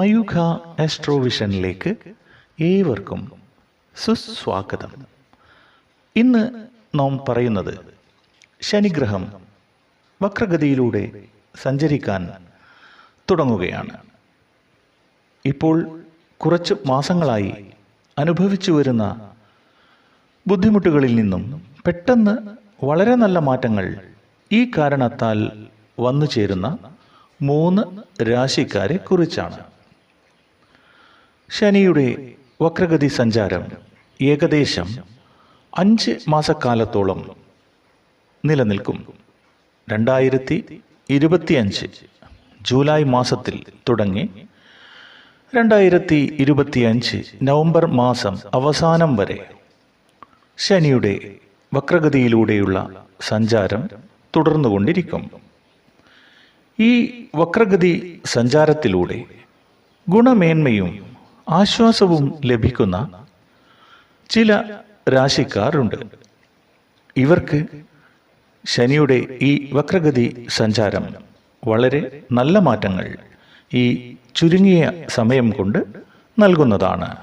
മയൂഖ ആസ്ട്രോവിഷനിലേക്ക് ഏവർക്കും സുസ്വാഗതം. ഇന്ന് നാം പറയുന്നത് ശനിഗ്രഹം വക്രഗതിയിലൂടെ സഞ്ചരിക്കാൻ തുടങ്ങുകയാണ്. ഇപ്പോൾ കുറച്ച് മാസങ്ങളായി അനുഭവിച്ചു വരുന്ന ബുദ്ധിമുട്ടുകളിൽ നിന്നും പെട്ടെന്ന് വളരെ നല്ല മാറ്റങ്ങൾ ഈ കാരണത്താൽ വന്നു ചേരുന്ന മൂന്ന് രാശിക്കാരെ കുറിച്ചാണ്. ശനിയുടെ വക്രഗതി സഞ്ചാരം ഏകദേശം അഞ്ച് മാസക്കാലത്തോളം നിലനിൽക്കും. രണ്ടായിരത്തി ഇരുപത്തിയഞ്ച് ജൂലൈ മാസത്തിൽ തുടങ്ങി. രണ്ടായിരത്തി ഇരുപത്തിയഞ്ച് നവംബർ മാസം അവസാനം വരെ ശനിയുടെ വക്രഗതിയിലൂടെയുള്ള സഞ്ചാരം തുടർന്നുകൊണ്ടിരിക്കും. ഈ വക്രഗതി സഞ്ചാരത്തിലൂടെ ഗുണമേന്മയും ആശ്വാസവും ലഭിക്കുന്ന ചില രാശിക്കാരുണ്ട്. ഇവർക്ക് ശനിയുടെ ഈ വക്രഗതി സഞ്ചാരം വളരെ നല്ല മാറ്റങ്ങൾ ഈ ചുരുങ്ങിയ സമയം കൊണ്ട് നൽകുന്നതാണ്.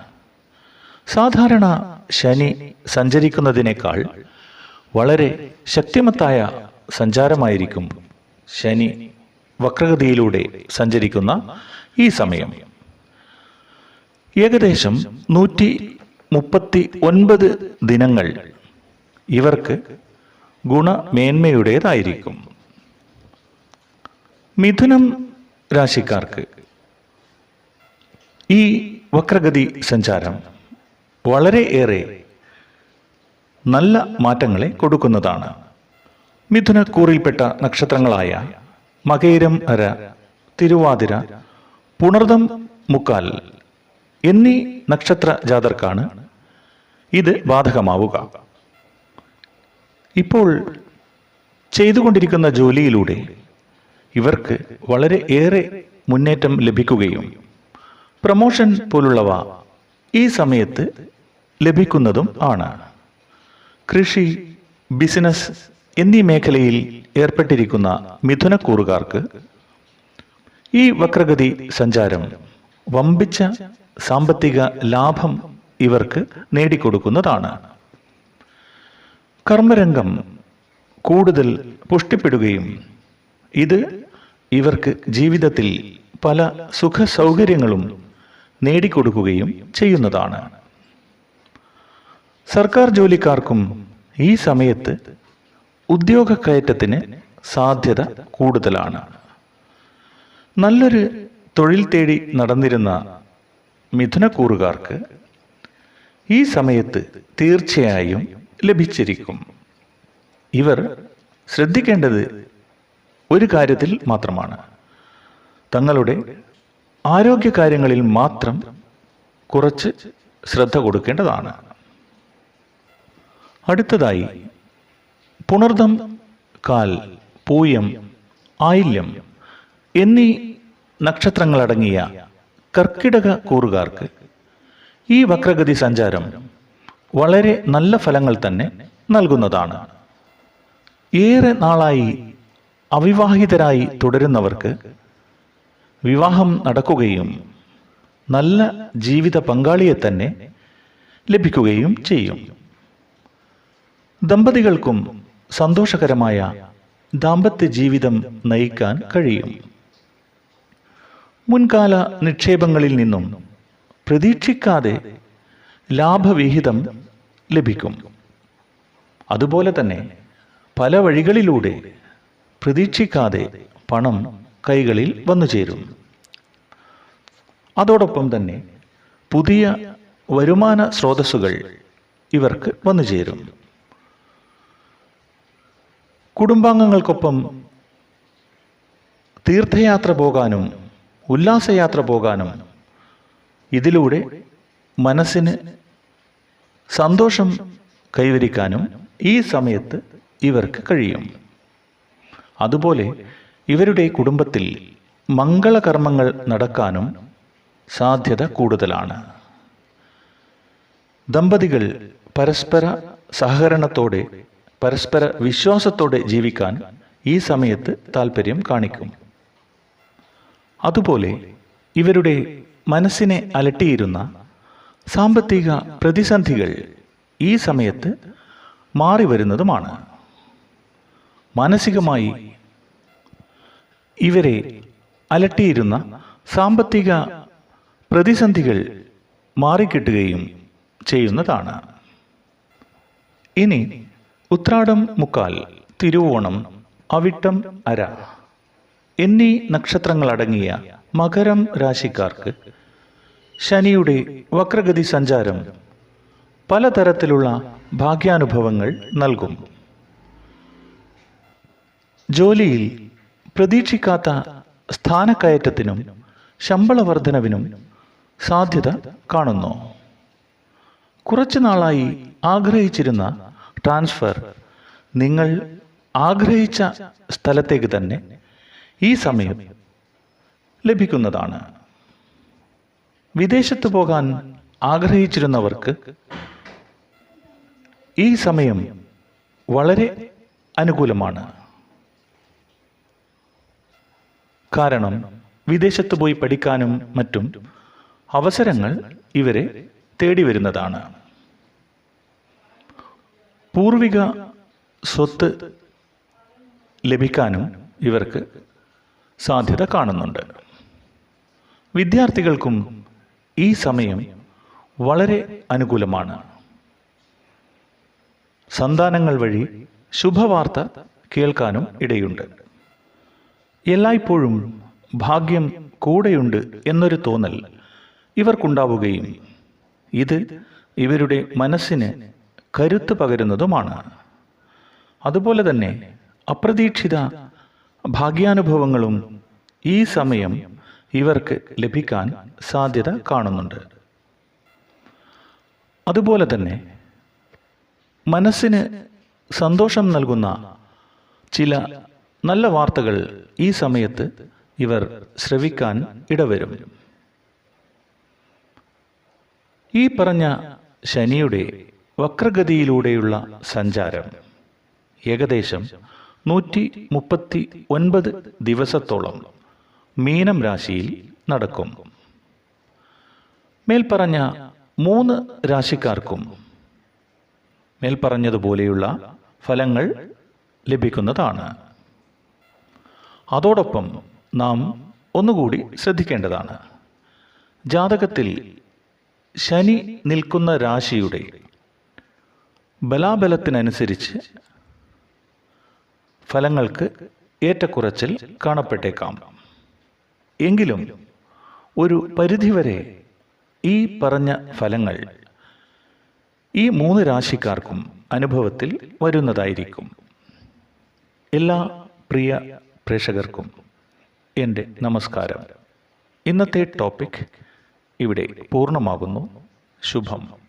സാധാരണ ശനി സഞ്ചരിക്കുന്നതിനേക്കാൾ വളരെ ശക്തിമത്തായ സഞ്ചാരമായിരിക്കും ശനി വക്രഗതിയിലൂടെ സഞ്ചരിക്കുന്ന ഈ സമയം. ഏകദേശം നൂറ്റി മുപ്പത്തി ഒൻപത് ദിനങ്ങൾ ഇവർക്ക് ഗുണമേന്മയുടേതായിരിക്കും. മിഥുനം രാശിക്കാർക്ക് ഈ വക്രഗതി സഞ്ചാരം വളരെ ഏറെ നല്ല മാറ്റങ്ങളെ കൊടുക്കുന്നതാണ്. മിഥുനക്കൂറിൽപ്പെട്ട നക്ഷത്രങ്ങളായ മകയിരം അര തിരുവാതിര പുണർദം മുക്കാൽ എന്നീ നക്ഷത്ര ജാതർക്കാണ് ഇത് ബാധകമാവുക. ഇപ്പോൾ ചെയ്തുകൊണ്ടിരിക്കുന്ന ജോലിയിലൂടെ ഇവർക്ക് വളരെ ഏറെ മുന്നേറ്റം ലഭിക്കുകയും പ്രമോഷൻ പോലുള്ളവ ഈ സമയത്ത് ലഭിക്കുന്നതും ആണ്. കൃഷി ബിസിനസ് എന്നീ മേഖലയിൽ ഏർപ്പെട്ടിരിക്കുന്ന മിഥുനക്കൂറുകാർക്ക് ഈ വക്രഗതി സഞ്ചാരം വമ്പിച്ച സാമ്പത്തിക ലാഭം ഇവർക്ക് നേടിക്കൊടുക്കുന്നതാണ്. കർമ്മരംഗം കൂടുതൽ പുഷ്ടിപ്പെടുകയും ഇത് ഇവർക്ക് ജീവിതത്തിൽ പല സുഖ സൗകര്യങ്ങളും നേടിക്കൊടുക്കുകയും ചെയ്യുന്നതാണ്. സർക്കാർ ജോലിക്കാർക്കും ഈ സമയത്ത് ഉദ്യോഗ കയറ്റത്തിന് സാധ്യത കൂടുതലാണ്. നല്ലൊരു തൊഴിൽ തേടി നടന്നിരുന്ന മിഥുനക്കൂറുകാർക്ക് ഈ സമയത്ത് തീർച്ചയായും ലഭിച്ചിരിക്കും. ഇവർ ശ്രദ്ധിക്കേണ്ടത് ഒരു കാര്യത്തിൽ മാത്രമാണ്. തങ്ങളുടെ ആരോഗ്യകാര്യങ്ങളിൽ മാത്രം കുറച്ച് ശ്രദ്ധ കൊടുക്കേണ്ടതാണ്. അടുത്തതായി പുണർദം കാൽ പൂയം ആയില്യം എന്നീ നക്ഷത്രങ്ങളടങ്ങിയ കർക്കിടക കൂറുകാർക്ക് ഈ വക്രഗതി സഞ്ചാരം വളരെ നല്ല ഫലങ്ങൾ തന്നെ നൽകുന്നതാണ്. ഏറെ നാളായി അവിവാഹിതരായി തുടരുന്നവർക്ക് വിവാഹം നടക്കുകയും നല്ല ജീവിത പങ്കാളിയെ തന്നെ ലഭിക്കുകയും ചെയ്യും. ദമ്പതികൾക്കും സന്തോഷകരമായ ദാമ്പത്യ ജീവിതം നയിക്കാൻ കഴിയും. മുൻകാല നിക്ഷേപങ്ങളിൽ നിന്നും പ്രതീക്ഷിക്കാതെ ലാഭവിഹിതം ലഭിക്കും. അതുപോലെ തന്നെ പല വഴികളിലൂടെ പ്രതീക്ഷിക്കാതെ പണം കൈകളിൽ വന്നു ചേരും. അതോടൊപ്പം തന്നെ പുതിയ വരുമാന സ്രോതസ്സുകൾ ഇവർക്ക് വന്നു ചേരും. കുടുംബാംഗങ്ങൾക്കൊപ്പം തീർത്ഥയാത്ര പോകാനും ഉല്ലാസയാത്ര പോകാനും ഇതിലൂടെ മനസ്സിന് സന്തോഷം കൈവരിക്കാനും ഈ സമയത്ത് ഇവർക്ക് കഴിയും. അതുപോലെ ഇവരുടെ കുടുംബത്തിൽ മംഗളകർമ്മങ്ങൾ നടക്കാനും സാധ്യത കൂടുതലാണ്. ദമ്പതികൾ പരസ്പര സഹകരണത്തോടെ പരസ്പര വിശ്വാസത്തോടെ ജീവിക്കാൻ ഈ സമയത്ത് താല്പര്യം കാണിക്കും. അതുപോലെ ഇവരുടെ മനസ്സിനെ അലട്ടിയിരുന്ന സാമ്പത്തിക പ്രതിസന്ധികൾ ഈ സമയത്ത് മാറി വരുന്നതുമാണ് മാനസികമായി ഇവരെ അലട്ടിയിരുന്ന സാമ്പത്തിക പ്രതിസന്ധികൾ മാറിക്കിട്ടുകയും ചെയ്യുന്നതാണ്. ഇനി ഉത്രാടം മുക്കാൽ തിരുവോണം അവിട്ടം അര. എന്നീ നക്ഷത്രങ്ങളടങ്ങിയ മകരം രാശിക്കാർക്ക് ശനിയുടെ വക്രഗതി സഞ്ചാരം പലതരത്തിലുള്ള ഭാഗ്യാനുഭവങ്ങൾ നൽകും. ജോലിയിൽ പ്രതീക്ഷിക്കാത്ത സ്ഥാനക്കയറ്റത്തിനും ശമ്പള വർധനവിനും സാധ്യത കാണുന്നു. കുറച്ചു നാളായി ആഗ്രഹിച്ചിരുന്ന ട്രാൻസ്ഫർ നിങ്ങൾ ആഗ്രഹിച്ച സ്ഥലത്തേക്ക് തന്നെ ഈ സമയം ലഭിക്കുന്നതാണ്. വിദേശത്ത് പോകാൻ ആഗ്രഹിച്ചിരുന്നവർക്ക് ഈ സമയം വളരെ അനുകൂലമാണ്. കാരണം വിദേശത്ത് പോയി പഠിക്കാനും മറ്റും അവസരങ്ങൾ ഇവരെ തേടി വരുന്നതാണ്. പൂർവിക സ്വത്ത് ലഭിക്കാനും ഇവർക്ക് സാധ്യത കാണുന്നുണ്ട്. വിദ്യാർത്ഥികൾക്കും ഈ സമയം വളരെ അനുകൂലമാണ്. സന്താനങ്ങൾ വഴി ശുഭവാർത്ത കേൾക്കാനും ഇടയുണ്ട്. എല്ലായ്പ്പോഴും ഭാഗ്യം കൂടെയുണ്ട് എന്നൊരു തോന്നൽ ഇവർക്കുണ്ടാവുകയും ഇത് ഇവരുടെ മനസ്സിന് കരുത്ത് പകരുന്നതുമാണ്. അതുപോലെ തന്നെ അപ്രതീക്ഷിത ഭാഗ്യാനുഭവങ്ങളും ഈ സമയം ഇവർക്ക് ലഭിക്കാൻ സാധ്യത കാണുന്നുണ്ട്. അതുപോലെ തന്നെ മനസ്സിന് സന്തോഷം നൽകുന്ന ചില നല്ല വാർത്തകൾ ഈ സമയത്ത് ഇവർ ശ്രവിക്കാൻ ഇടവരും. ഈ പറഞ്ഞ ശനിയുടെ വക്രഗതിയിലൂടെയുള്ള സഞ്ചാരം ഏകദേശം നൂറ്റി മുപ്പത്തി ഒൻപത് ദിവസത്തോളം മീനം രാശിയിൽ നടക്കും. മേൽപ്പറഞ്ഞ മൂന്ന് രാശിക്കാർക്കും മേൽപ്പറഞ്ഞതുപോലെയുള്ള ഫലങ്ങൾ ലഭിക്കുന്നതാണ്. അതോടൊപ്പം നാം ഒന്നുകൂടി ശ്രദ്ധിക്കേണ്ടതാണ്. ജാതകത്തിൽ ശനി നിൽക്കുന്ന രാശിയുടെ ബലാബലത്തിനനുസരിച്ച് ഫലങ്ങൾക്ക് ഏറ്റക്കുറച്ചിൽ കാണപ്പെട്ടേക്കാം. എങ്കിലും ഒരു പരിധിവരെ ഈ പറഞ്ഞ ഫലങ്ങൾ ഈ മൂന്ന് രാശിക്കാർക്കും അനുഭവത്തിൽ വരുന്നതായിരിക്കും. എല്ലാ പ്രിയ പ്രേക്ഷകർക്കും എന്റെ നമസ്കാരം. ഇന്നത്തെ ടോപ്പിക് ഇവിടെ പൂർണമാകുന്നു. ശുഭം.